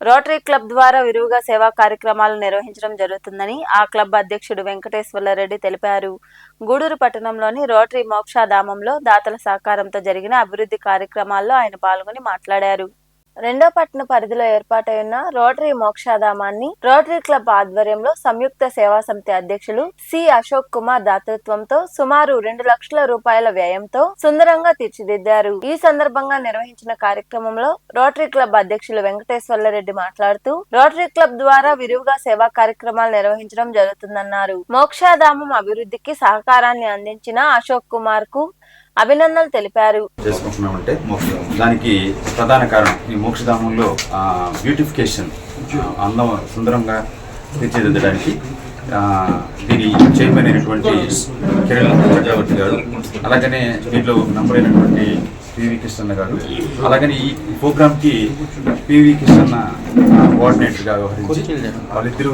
Rotary club ద్వారా విరివిగా సేవా కార్యక్రమాలు నిర్వహించడం జరుగుతుందని ఆ క్లబ్ అధ్యక్షుడు వెంకటేశ్వర్లరెడ్డి తెలిపారు. గూడూరు పట్టణంలోని రోటరీ మోక్షాధామంలో దాతల సహకారంతో జరిగిన అభివృద్ధి కార్యక్రమాల్లో ఆయన పాల్గొని మాట్లాడారు. రెండో పట్టణ పరిధిలో ఏర్పాటైన రోటరీ మోక్షాధామాన్ని రోటరీ క్లబ్ ఆధ్వర్యంలో సంయుక్త సేవా సమితి అధ్యక్షులు సి అశోక్ కుమార్ దాతృత్వంతో సుమారు రెండు లక్షల రూపాయల వ్యయంతో సుందరంగా తీర్చిదిద్దారు. ఈ సందర్భంగా నిర్వహించిన కార్యక్రమంలో రోటరీ క్లబ్ అధ్యక్షులు వెంకటేశ్వర్లరెడ్డి మాట్లాడుతూ రోటరీ క్లబ్ ద్వారా విరివిగా సేవా కార్యక్రమాలు నిర్వహించడం జరుగుతుందన్నారు. మోక్షాధామం అభివృద్ధికి సహకారాన్ని అందించిన అశోక్ కుమార్కు అభినందనలు తెలిపారు. చేసుకుంటున్నామంటే దానికి ప్రధాన కారణం ఈ మోక్షధామంలో బ్యూటిఫికేషన్ అందం సుందరంగా తీర్చిదిద్దడానికి దీని చైర్మన్ అయినటువంటి కిరణ్ చక్రవర్తి గారు అలాగనే దీంట్లో నంబర్ అయినటువంటి పివి కృష్ణన్న గారు. అలాగనే ఈ ప్రోగ్రామ్కి పివి కృష్ణన్న కోఆర్డినేటర్గా వ్యవహరించి వాళ్ళిద్దరూ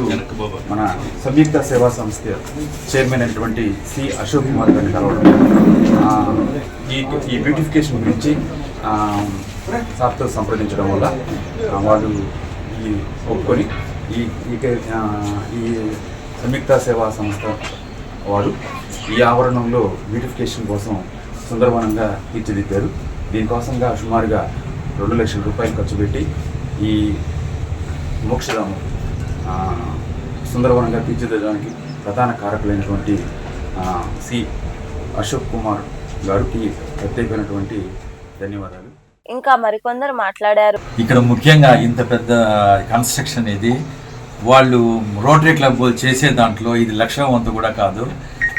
మన సంయుక్త సేవా సంస్థ చైర్మన్ అయినటువంటి సి అశోక్ కుమార్ గారిని కలవడం ఈ ఈ బ్యూటిఫికేషన్ గురించి సార్తో సంప్రదించడం వల్ల వాళ్ళు ఈ ఒప్పుకొని ఈ ఈ ఈ సంయుక్త సేవా సంస్థ వారు ఈ ఆవరణంలో బ్యూటిఫికేషన్ కోసం సుందరవనంగా తీర్చిదిద్దారు. దీనికోసంగా సుమారుగా రెండు లక్షల రూపాయలు ఖర్చు పెట్టి ఈ మోక్షధామం ఆ, సుందరవనంగా తీర్చిదిద్దడానికి ప్రధాన కారకులైనటువంటి ఆ, సి అశోక్ కుమార్ గారికి ప్రత్యేకమైనటువంటి ధన్యవాదాలు. ఇంకా మరికొందరు మాట్లాడారు. ఇక్కడ ముఖ్యంగా ఇంత పెద్ద కన్స్ట్రక్షన్ ఇది. వాళ్ళు రోటరీ క్లబ్ చేసే దాంట్లో ఇది లక్ష్యం వంతు కూడా కాదు.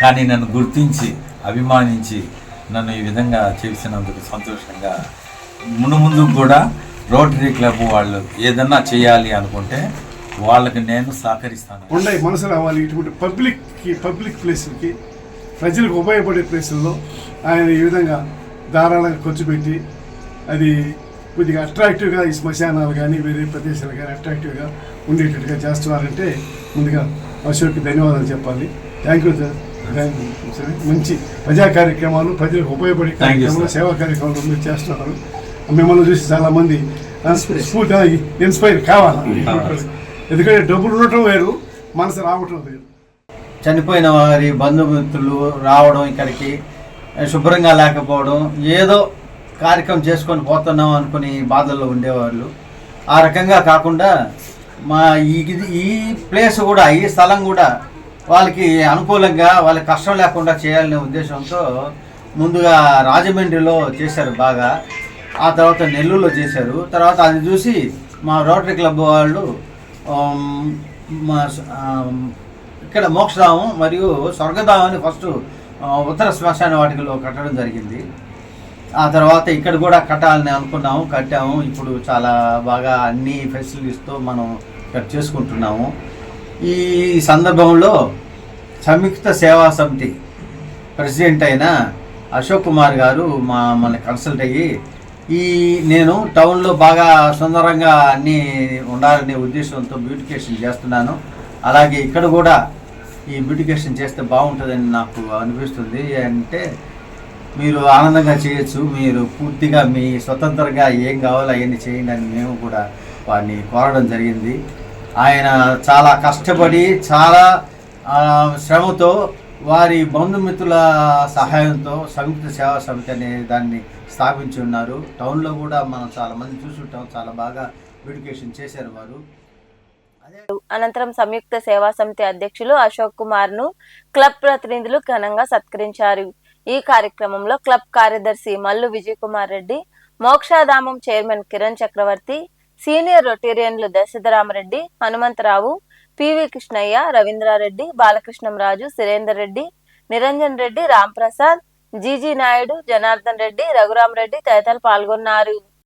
కానీ నన్ను గుర్తించి అభిమానించి నన్ను ఈ విధంగా చేసినందుకు సంతోషంగా ముందు ముందు కూడా రోటరీ క్లబ్ వాళ్ళు ఏదన్నా చేయాలి అనుకుంటే వాళ్ళకి నేను సహకరిస్తాను. ఉండే మనసు రావాలి ఇటువంటి పబ్లిక్కి పబ్లిక్ ప్లేసులకి ప్రజలకు ఉపయోగపడే ప్లేసుల్లో ఆయన ఈ విధంగా ధారాళంగా ఖర్చు పెట్టి అది కొద్దిగా అట్రాక్టివ్గా ఈ శ్మశానాలు కానీ వేరే ప్రదేశాలు కానీ అట్రాక్టివ్గా ఉండేటట్టుగా చేస్తున్నారంటే ముందుగా అశోక్కి ధన్యవాదాలు చెప్పాలి. థ్యాంక్ యూ సార్ మంచి ప్రజా కార్యక్రమాలు ప్రజలకు ఉపయోగపడే కార్యక్రమాలు. సేవా కార్యక్రమాలు మీరు చేస్తున్నారు. మిమ్మల్ని చూసి చాలామంది స్ఫూర్తిగా ఇన్స్పైర్ కావాలి. ఎందుకంటే డబ్బులు ఉండటం వేరు మనసు రావటం వేరు. చనిపోయిన వారి బంధుమిత్రులు రావడం ఇక్కడికి శుభ్రంగా లేకపోవడం ఏదో కార్యక్రమం చేసుకొని పోతున్నాం అనుకుని బాధల్లో ఉండేవాళ్ళు. ఆ రకంగా కాకుండా మా ఈ ఈ ప్లేస్ కూడా ఈ స్థలం కూడా వాళ్ళకి అనుకూలంగా వాళ్ళకి కష్టం లేకుండా చేయాలనే ఉద్దేశంతో ముందుగా రాజమండ్రిలో చేశారు బాగా. ఆ తర్వాత నెల్లూరులో చేశారు. తర్వాత అది చూసి మా రోటరీ క్లబ్ వాళ్ళు మా ఇక్కడ మోక్షధామం మరియు స్వర్గధామాన్ని ఫస్ట్ ఉత్తర శ్మశాన వాటికలో కట్టడం జరిగింది. ఆ తర్వాత ఇక్కడ కూడా కట్టాలని అనుకున్నాము కట్టాము. ఇప్పుడు చాలా బాగా అన్ని ఫెసిలిటీస్తో మనం ఇక్కడ చేసుకుంటున్నాము. ఈ సందర్భంలో సంయుక్త సేవా సమితి ప్రెసిడెంట్ అయిన అశోక్ కుమార్ గారు మా మన కన్సల్ట్ అయ్యి ఈ నేను టౌన్లో బాగా సుందరంగా అన్నీ ఉండాలనే ఉద్దేశంతో బ్యూటిఫికేషన్ చేస్తున్నాను. అలాగే ఇక్కడ కూడా ఈ బ్యూటిఫికేషన్ చేస్తే బాగుంటుందని నాకు అనిపిస్తుంది. అంటే మీరు ఆనందంగా చేయొచ్చు. మీరు పూర్తిగా మీ స్వతంత్రంగా ఏం కావాలో అవన్నీ చేయండి అని మేము కూడా వారిని కోరడం జరిగింది. ఆయన చాలా కష్టపడి చాలా శ్రమతో వారి బంధుమిత్రుల సహాయంతో సంయుక్త సేవా సమితి అనే దాన్ని స్థాపించి ఉన్నారు. టౌన్లో కూడా మనం చాలా మంది చూసుంటాం. చాలా బాగా ఎడ్యుకేషన్ చేశారు వారు. అనంతరం సంయుక్త సేవా సమితి అధ్యక్షులు అశోక్ కుమార్ను క్లబ్ ప్రతినిధులు ఘనంగా సత్కరించారు. ఈ కార్యక్రమంలో క్లబ్ కార్యదర్శి మల్లు విజయ్ కుమార్ రెడ్డి మోక్షాధామం చైర్మన్ కిరణ్ చక్రవర్తి సీనియర్ రొటేరియన్లు దశరథరామరెడ్డి హనుమంతరావు పివి కృష్ణయ్య రవీంద్రారెడ్డి బాలకృష్ణంరాజు సురేందర్ రెడ్డి నిరంజన్ రెడ్డి రాంప్రసాద్ జీజీ నాయుడు జనార్దన్ రెడ్డి రఘురాం రెడ్డి తదితరులు పాల్గొన్నారు.